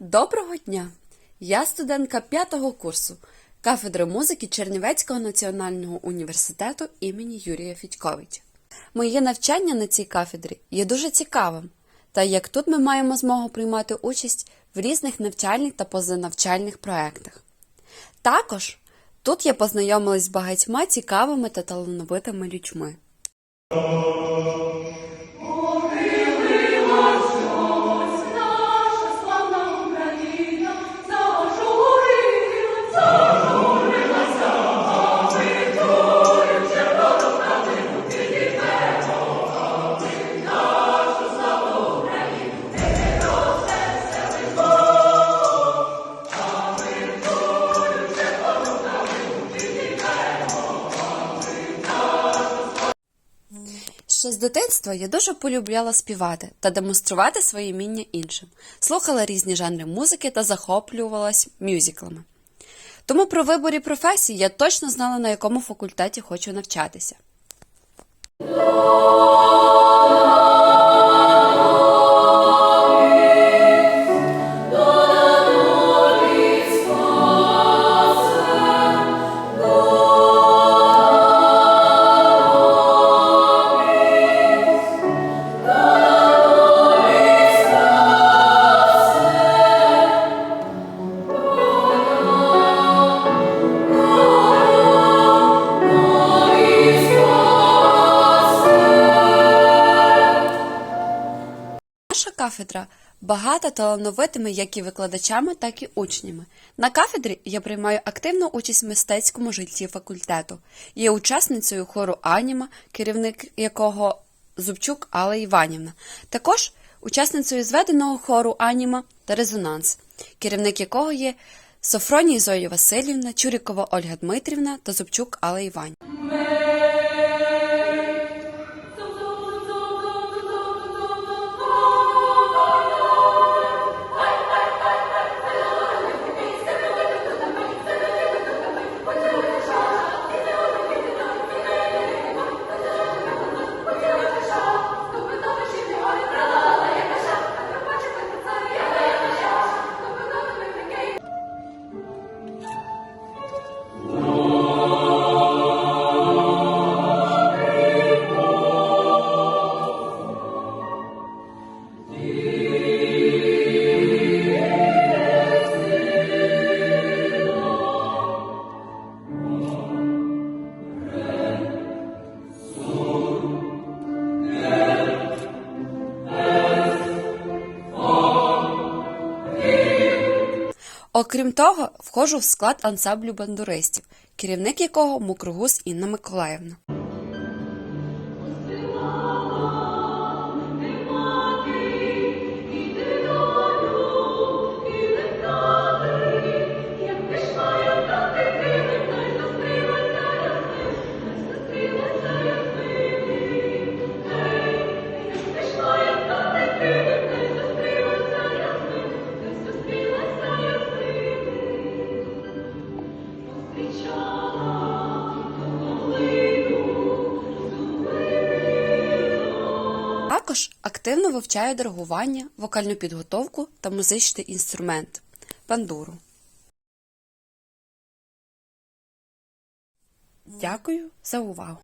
Доброго дня! Я студентка п'ятого курсу кафедри музики Чернівецького національного університету імені Юрія Фідьковича. Моє навчання на цій кафедрі є дуже цікавим, та як тут ми маємо змогу приймати участь в різних навчальних та позанавчальних проєктах. Також тут я познайомилась з багатьма цікавими та талановитими людьми. Ще з дитинства я дуже полюбляла співати та демонструвати своє вміння іншим, слухала різні жанри музики та захоплювалась мюзиклами. Тому про виборі професії я точно знала, на якому факультеті хочу навчатися. Наша кафедра багата талановитими як і викладачами, так і учнями. На кафедрі я приймаю активну участь в мистецькому житті факультету. Є учасницею хору Аніма, керівник якого Зубчук Алла Іванівна. Також учасницею зведеного хору Аніма та Резонанс, керівник якого є Софроній Зоя Васильівна, Чурікова Ольга Дмитрівна та Зубчук Алла Іванівна. Окрім того, входжу в склад ансамблю бандуристів, керівник якого Мукругус Інна Миколаївна. Також активно вивчаю диригування, вокальну підготовку та музичний інструмент бандуру. Дякую за увагу!